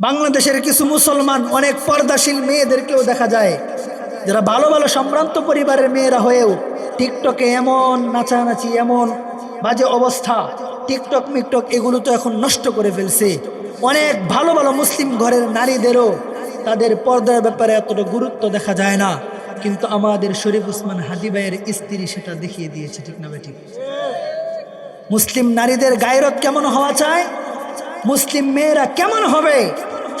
বাংলাদেশের কিছু মুসলমান অনেক পর্দাশীল মেয়েদেরকেও দেখা যায়। যারা ভালো ভালো সম্ভ্রান্ত পরিবারের মেয়েরা হয়েও টিকটকে এমন, নাচানাচি এমন বাজে অবস্থা, টিকটক, মিকটক এগুলো তো এখন নষ্ট করে ফেলছে। অনেক ভালো ভালো মুসলিম ঘরের নারীদেরও তাদের পর্দার ব্যাপারে এতটা গুরুত্ব দেখা যায় না। কিন্তু আমাদের শরীফ উসমান হাদি ভাইয়ের স্ত্রী সেটা দেখিয়ে দিয়েছে, ঠিক না ঠিক। মুসলিম নারীদের গায়রত কেমন হওয়া চায়? মুসলিম মেয়েরা কেমন হবে?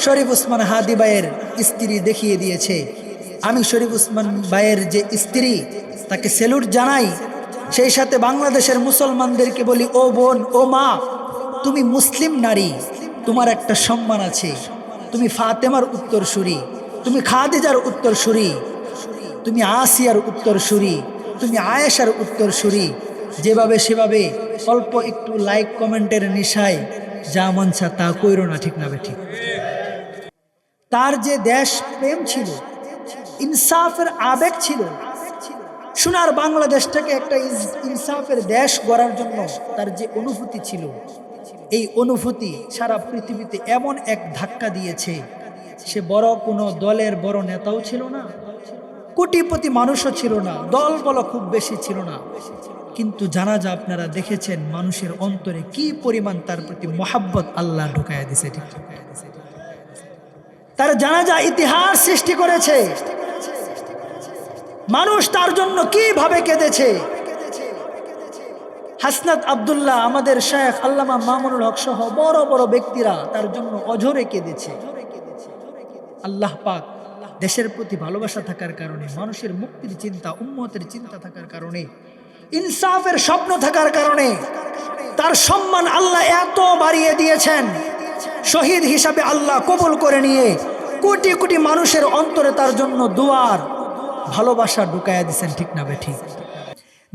শরীফ উসমান হাদি ভাইয়ের স্ত্রী দেখিয়ে দিয়েছে। আমি শরীফ উসমান ভাইয়ের যে স্ত্রী, তাকে সেলুট জানাই। সেই সাথে বাংলাদেশের মুসলমানদেরকে বলি, ও বোন, ও মা, তুমি মুসলিম নারী, তোমার একটা সম্মান আছে। তুমি ফাতেমার উত্তরসূরি, তুমি খাদিজার উত্তরসূরি, তুমি আসিয়ার উত্তরসূরি, তুমি আয়েশার উত্তরসূরি। যেভাবে সেভাবে অল্প একটু লাইক কমেন্টের নেশায় যা মনসা তা কইরো না ঠিক না ঠিক তার যে দেশ প্রেম ছিল, ইনসাফের আবেগ ছিল, সোনার বাংলাদেশটাকে একটা ইনসাফের দেশ গড়ার জন্য তার যে অনুভূতি ছিল, এই অনুভূতি সারা পৃথিবীতে এমন এক ধাক্কা দিয়েছে, সে বড় কোনো দলের বড় নেতাও ছিল না, কোটিপতি মানুষও ছিল না, দল বল খুব বেশি ছিল না কিন্তু জানাজা আপনারা দেখেছেন মানুষের অন্তরে কি পরিমাণ তার প্রতি মহাব্বত আল্লাহ ঢুকাইয়া দিছে, ঠিক তার জানাজা ইতিহাস সৃষ্টি করেছে। মানুষ তার জন্য কীভাবে কেঁদেছে? হাসনাত আব্দুল্লাহ, আমাদের শেখ আল্লামা মামুনুল হক সহ বড় বড় ব্যক্তিরা তার জন্য অঝরে কেঁদেছে। আল্লাহ পাক দেশের প্রতি ভালোবাসা থাকার কারণে, মানুষের মুক্তির চিন্তা, উম্মতের চিন্তা থাকার কারণে ইনসাফের স্বপ্ন থাকার কারণে তার সম্মান আল্লাহ এত বাড়িয়ে দিয়েছেন। শহীদ হিসাবে আল্লাহ কবুল করে নিয়ে কোটি কোটি মানুষের অন্তরে তার জন্য দুয়ার ভালোবাসা ঢুকাইয়া দিচ্ছেন ঠিক না বে ঠিক?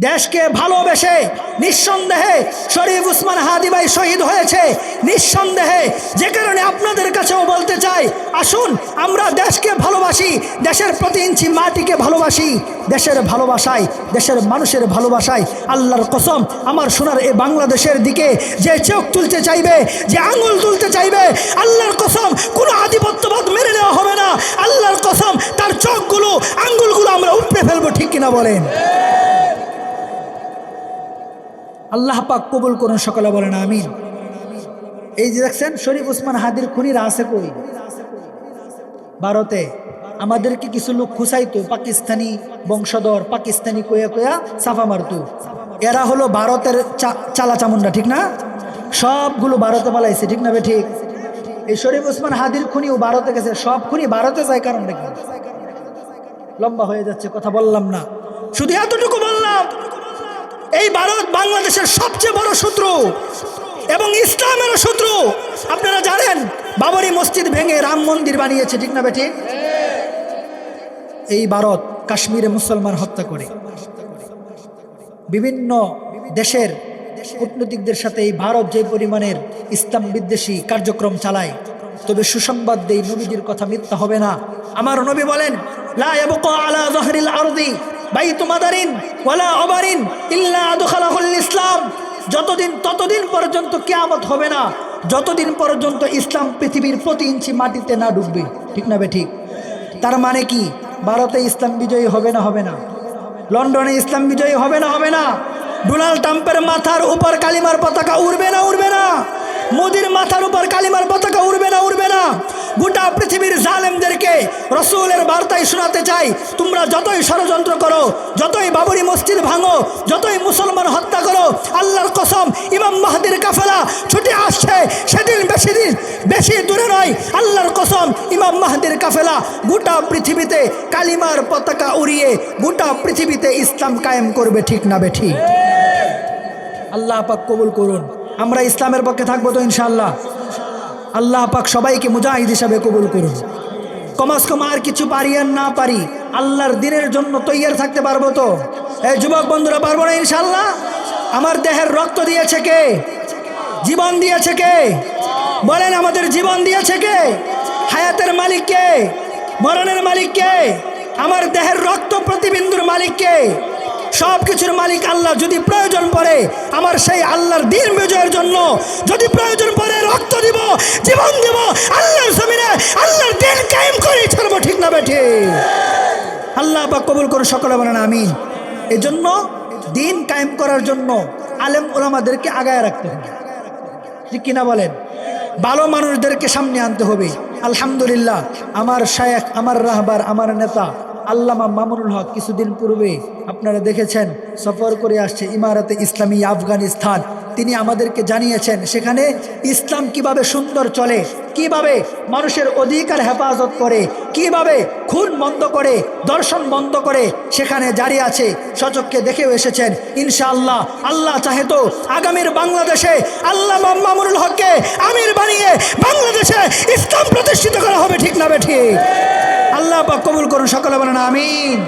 দেশকে ভালোবেসে নিঃসন্দেহে শরীফ উসমান হাদি ভাই শহীদ হয়েছে। নিঃসন্দেহে যে কারণে আপনাদের কাছেও বলতে চাই, আসুন আমরা দেশকে ভালোবাসি, দেশের প্রতি ইঞ্চি মাটিকে ভালোবাসি, দেশের ভালোবাসায়, দেশের মানুষের ভালোবাসায় আল্লাহর কসম আমার সোনার এ বাংলাদেশের দিকে যে চোখ তুলতে চাইবে, যে আঙুল তুলতে চাইবে, আল্লাহর কসম কোনো আধিপত্যবাদ মেনে নেওয়া হবে না। আল্লাহর কসম তার চোখগুলো, আঙ্গুলগুলো আমরা উপড়ে ফেলব, ঠিক কিনা বলেন? আল্লাহ পাক কবুল করুন, সকালে বলেন আমিন। এই যে দেখছেন, শরীফ উসমান হাদির খুনিরা আছে কই? ভারতে। আমাদেরকে কিছু লোক খুসাইতো পাকিস্তানি বংশধর, পাকিস্তানি কয়া কয়া সাফা মারতো। এরা হলো ভারতের চালা চামুন্ডা, ঠিক না? সবগুলো ভারতে পালাইছে, ঠিক না বে ঠিক? এই শরীফ উসমান হাদির খুনিও ভারতে গেছে, সব খুনি ভারতে যায় কারণ লম্বা হয়ে যাচ্ছে, কথা বললাম না। শুধু এতটুকু বললাম এই ভারত বাংলাদেশের সবচেয়ে বড় শত্রু এবং ইসলামেরও শত্রু। আপনারা জানেন, বাবরি মসজিদ ভেঙে রাম মন্দির বানিয়েছে, ঠিক না বেটি এই ভারত কাশ্মীরে মুসলমান হত্যা করে। বিভিন্ন দেশের কূটনীতিকদের সাথে এই ভারত যে পরিমাণের ইসলাম বিদ্বেষী কার্যক্রম চালায়, তবে সুসংবাদ দেই নবীজির কথা মিথ্যা হবে না। আমার নবী বলেন, লা আলা যাহরিল আরদি। আদখালাহুল ইসলাম। যতদিন, ততদিন পর্যন্ত কিয়ামত হবে না, যতদিন পর্যন্ত ইসলাম পৃথিবীর প্রতি ইঞ্চি মাটিতে না ডুববে। ঠিক না ঠিক? তার মানে কি? ভারতে ইসলাম বিজয়ী হবে না হবে না? লন্ডনে ইসলাম বিজয়ী হবে না হবে না? ডোনাল্ড ট্রাম্পের মাথার উপর কালিমার পতাকা উড়বে না উড়বে না? মোদির মাথার উপর কালিমার পতাকা উড়বে না উড়বে না? গোটা পৃথিবীর জালেমদেরকে রসুলের বার্তায় শোনাতে চাই। তোমরা যতই ষড়যন্ত্র করো যতই বাবরি মসজিদ ভাঙো যতই মুসলমান হত্যা করো আল্লাহর কসম ইমাম মাহাদির কাফেলা ছুটে আসছে। সেদিন বেশি দিন বেশি দূরে নয় আল্লাহর কসম ইমাম মাহাদির কাফেলা গোটা পৃথিবীতে কালিমার পতাকা উড়িয়ে গোটা পৃথিবীতে ইসলাম কায়েম করবে ঠিক না বেঠি। আল্লাহ পাক কবুল করুন। আমরা ইসলামের পক্ষে থাকব তো ইনশাআল্লাহ। আল্লাহ পাক সবাইকে মুজাহিদ হিসাবে কবুল করুন। কমাস কম আর কিছু পারি আর না পারি, আল্লাহর দিনের জন্য তৈয়ার থাকতে পারব তো? এই যুবক বন্ধুরা, পারব না ইনশাআল্লাহ? আমার দেহের রক্ত দিয়েছে কে? জীবন দিয়েছে কে? বলেন, আমাদের জীবন দিয়েছে কে? হায়াতের মালিক কে? মরণের মালিক কে? আমার দেহের রক্ত প্রতিবিন্দুর মালিক কে? সব কিছুর মালিক আল্লাহ। যদি প্রয়োজন পড়ে, আমার সেই আল্লাহর দিন বিজয়ের জন্য যদি প্রয়োজন রক্ত দিব, জীবন দিব, আল্লাহর জমিনে আল্লাহর দিন কায়েম করে ছাড়বো ঠিক না বেঠে? আল্লাহ বা কবুল করে সকলে বলেন আমিন। এই জন্য দিন কায়েম করার জন্য আলেম ওলামাদেরকে আগায় রাখতে হবে। ঠিক কিনা বলেন? ভালো মানুষদেরকে সামনে আনতে হবে। আলহামদুলিল্লাহ, আমার শায়েখ, আমার রাহবার, আমার নেতা আল্লামা মামুনুল হক কিছুদিন পূর্বে আপনারা দেখেছেন, সফর করে আসছে ইমারতে ইসলামী আফগানিস্তান। তিনি আমাদেরকে জানিয়েছেন, সেখানে ইসলাম কীভাবে সুন্দর চলে, কীভাবে মানুষের অধিকার হেফাজত করে, কীভাবে খুন বন্ধ করে, দর্শন বন্ধ করে, সেখানে জারি আছে। সচককে দেখেও এসেছেন, ইনশাআল্লাহ, আল্লাহ চাহে তো আগামীর বাংলাদেশে আল্লাহ মামুনুল হককে আমির বানিয়ে বাংলাদেশে ইসলাম প্রতিষ্ঠিত করা হবে, ঠিক না বে ঠিক? আল্লাহ পাক কবুল করুন সকলে বলেন আমিন।